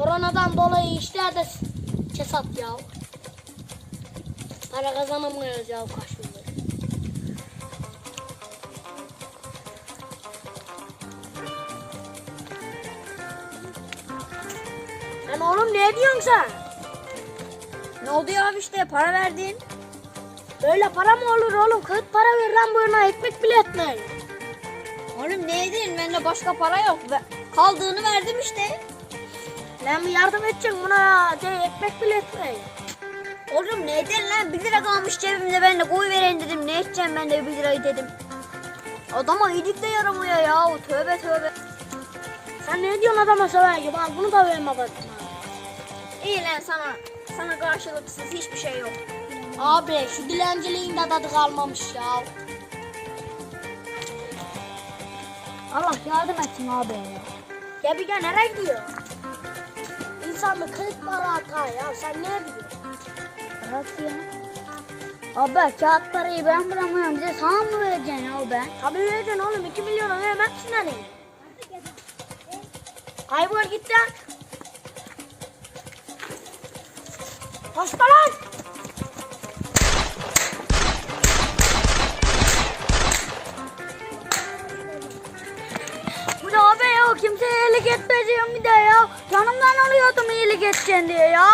Koronadan dolayı işler de kesat ya. Para kazanamıyoruz ya kaç yıldır. Lan oğlum ne diyorsun sen? Ne oldu ya abi işte para verdin. Böyle para mı olur oğlum? Kağıt para ver lan buyuruna ekmek bile etmeyin. Oğlum ne edin bende başka para yok. Kaldığını verdim işte. Lan yardım edeceksin buna de ekmek bile etmeyin. Oğlum ne edin lan 1 lira kalmış cebimde ben de koy vereyim dedim. Ne edeceğim ben de 1 lirayı dedim. Adama iyilik de yaramıyor ya. Tövbe tövbe. Sen ne diyorsun adama sever gibi? Al bunu da verme bak. İyi lan sana. Sana karşılıksız hiçbir şey yok. Abi şu dilenciliğin de tadı kalmamış ya. Allah yardım etsin abi ya. Bir de nereye gidiyor? Mı kırık para atar ya sen ne biliyorsun? Bırak ya. Abi kağıt parayı ben bulamıyorum. Bize sana mı vereceksin ya ben? Tabii vereceksin oğlum 2 milyonu vermezsin hani. Kaybol git lan. Koşma lan. Edeceksin diye ya.